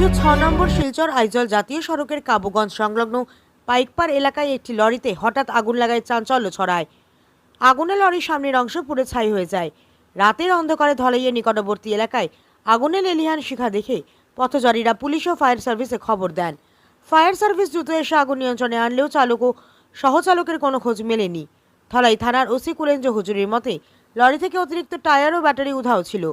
দুশো ছ নম্বর শিলচর আইজল জাতীয় সড়কের কাবুগঞ্জ সংলগ্ন পাইকপাড় এলাকায় একটি লরিতে হঠাৎ আগুন লাগায় চাঞ্চল্য ছড়ায়। আগুনে লরির সামনের অংশ পুড়ে ছাই হয়ে যায়। রাতের অন্ধকারে ধলাইয়ের নিকটবর্তী এলাকায় আগুনে লেলিহান শিখা দেখে পথচারীরা পুলিশ ও ফায়ার সার্ভিসে খবর দেন। ফায়ার সার্ভিস দ্রুত এসে আগুন নিয়ন্ত্রণে আনলেও চালক ও সহচালকের কোনো খোঁজ মেলেনি। ধলাই থানার ওসি কুলেঞ্জ হুজুরির মতে, লরি থেকে অতিরিক্ত টায়ার ও ব্যাটারি উধাও ছিল।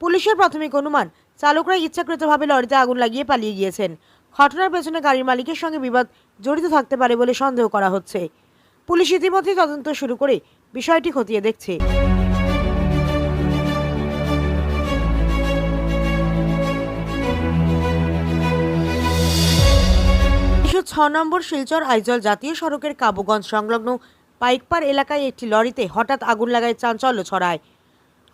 পুলিশের প্রাথমিক অনুমান, চালকরা ইচ্ছাকৃতভাবে লরিতে আগুন লাগিয়ে পালিয়ে গিয়েছেন। ঘটনার পেছনে গাড়ির মালিকের সঙ্গে বিবাদ জড়িত থাকতে পারে বলে সন্দেহ করা হচ্ছে। পুলিশ ইতিমধ্যেই তদন্ত শুরু করে বিষয়টি খতিয়ে দেখছে। ছ নম্বর শিলচর আইজল জাতীয় সড়কের কাবুগঞ্জ সংলগ্ন পাইকপাড় এলাকায় একটি লরিতে হঠাৎ আগুন লাগায় চাঞ্চল্য ছড়ায়।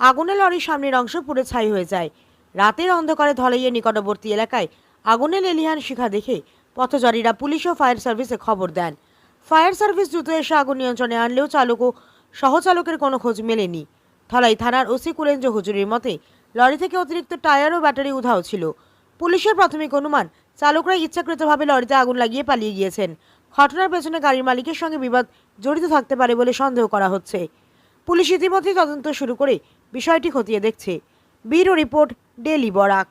আগুনে লরির সামনের অংশ পুড়ে ছাই হয়ে যায়। রাতের অন্ধকারে ধলাইয়ের নিকটবর্তী এলাকায় আগুনে লেলিহান শিখা দেখে পথচারীরা পুলিশ ও ফায়ার সার্ভিসে খবর দেন। ফায়ার সার্ভিস দ্রুত এসে আগুন নিয়ন্ত্রণে আনলেও চালক ও সহচালকের কোনো খোঁজ মেলেনি। ধলাই থানার ওসি কুলেঞ্জ হুজুরির মতে, লরি থেকে অতিরিক্ত টায়ার ও ব্যাটারি উধাও ছিল। পুলিশের প্রাথমিক অনুমান চালকরা ইচ্ছাকৃতভাবে লরিতে আগুন লাগিয়ে পালিয়ে গিয়েছেন। ঘটনার পেছনে গাড়ির মালিকের সঙ্গে বিবাদ জড়িত থাকতে পারে বলে সন্দেহ করা হচ্ছে। পুলিশ ইতিমধ্যেই তদন্ত শুরু করে বিষয়টি খতিয়ে দেখছে ব্যুরো রিপোর্ট ডেলি বরাক।